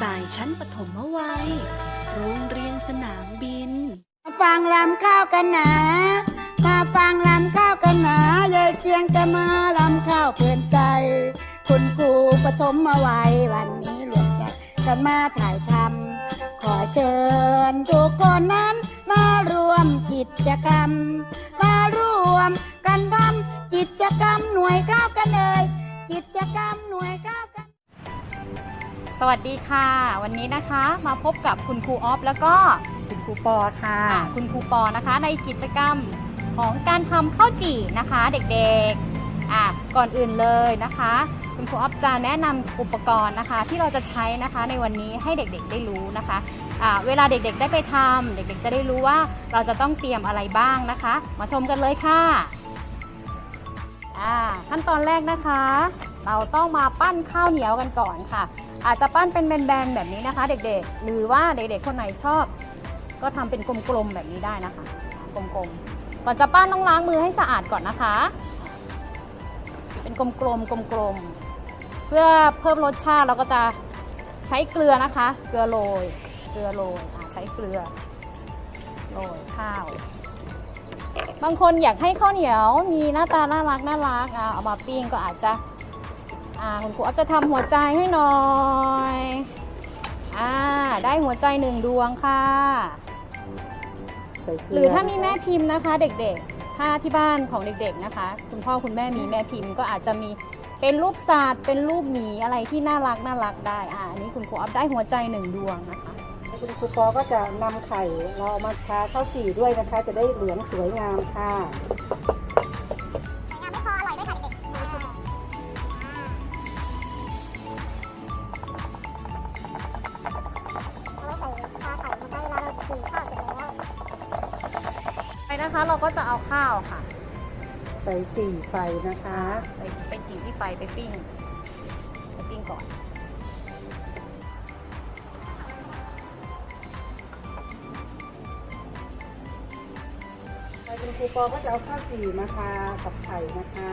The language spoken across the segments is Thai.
สายชั้นปฐมวัย โรงเรียนสนามบิน มาฟังรำข้าวกันนะมาฟังรำข้าวกันนะยายเจียงจะมารำข้าวเพลินใจ คุณครูปฐมมาไว้วันนี้รวมใจกันมาถ่ายทำขอเชิญทุกคนนั้นมารวมกิจกรรม มารวมกันทำกิจกรรมหน่วยข้าวกันเลยกิจกรรมหน่วยข้าว สวัสดีค่ะ วันนี้นะคะมาพบกับคุณครูออฟแล้วก็คุณครูปอค่ะอะ คุณครูปอนะคะในกิจกรรมของการทำข้าวจี่นะคะเด็กๆอะก่อนอื่นเลยนะคะ คุณครูออฟจะแนะนำอุปกรณ์นะคะ ที่เราจะใช้นะคะในวันนี้ให้เด็กๆได้รู้นะคะอะเวลาเด็กๆได้ไปทำเด็กๆจะได้รู้ว่าเราจะต้องเตรียมอะไรบ้างนะคะ มาชมกันเลยค่ะอ่าขั้นตอนแรกนะคะ เราต้องมาปั้นข้าวเหนียวกันก่อนค่ะ อาจจะปั้นเป็นแบนๆแบบนี้นะคะ เด็กๆ หรือว่าเด็กๆคนไหนชอบ ก็ทำเป็นกลมๆแบบนี้ได้นะคะ กลมๆ ก่อนจะปั้นต้องล้างมือให้สะอาดก่อนนะคะ เป็นกลมๆกลมๆ เพื่อเพิ่มรสชาติเราก็จะใช้เกลือนะคะ เกลือโรย เกลือโรยอะใช้เกลือโรยข้าวบางคนอยากให้ข้าวเหนียวมีหน้าตาน่ารักน่ารักอะเอามาปิ้งก็อาจจะ อ่าคุณครูอาจจะทำหัวใจให้หน่อยอ่าได้หัวใจหนึ่งดวงค่ะ ใส่เกหรือถ้ามีแม่พิมพ์นะคะเด็กๆ ถ้าที่บ้านของเด็กๆนะคะ คุณพ่อคุณแม่มีแม่พิมพ์ก็อาจจะมีเป็นรูปสัตว์เป็นรูปหมีอะไรที่น่ารักน่ารักได้อ่าอันนี้คุณครูอัพได้หัวใจหนึ่งดวงนะคะ คุณครูปอก็จะนำไข่เราเอามาทาข้าวจี่ด้วยนะคะ จะได้เหลืองสวยงามค่ะ นะคะ เราก็จะเอาข้าวค่ะใส่จี่ไฟนะคะ ไปไปจีที่ไฟไปปิ้งไปปิ้งก่อนไปคุณครูปอก็จะเอาข้าวจี่มาทากับไข่นะคะ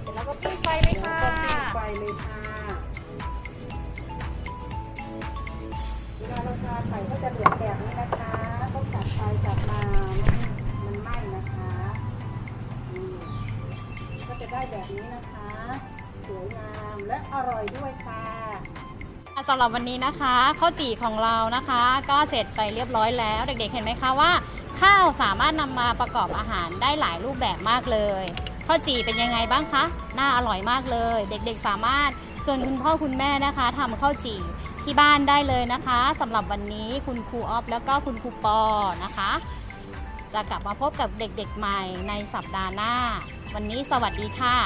เสร็จแล้วก็ปิ้งไฟเลยแล้วค่ะก็ปิ้งไฟเลยค่ะ เวลาเราทาไข่ก็จะเหลืองแบบนี้นะคะต้องจับไฟจับมาไม่มันไหม้นะคะนี่ก็จะได้แบบนี้นะคะ สวยงามและอร่อยด้วยค่ะสำหรับวันนี้นะคะข้าวจี่ของเรานะคะ ก็เสร็จไปเรียบร้อยแล้ว เด็กๆเห็นไหมคะว่า ข้าวสามารถนำมาประกอบอาหารได้หลายรูปแบบมากเลยข้าวจี่เป็นยังไงบ้างคะน่าอร่อยมากเลย เด็กๆสามารถชวนคุณพ่อคุณแม่นะคะทำข้าวจี่ ที่บ้านได้เลยนะคะสำหรับวันนี้คุณครูออฟแล้วก็คุณครูปอนะคะ จะกลับมาพบกับเด็กๆใหม่ในสัปดาห์หน้า วันนี้สวัสดีค่ะ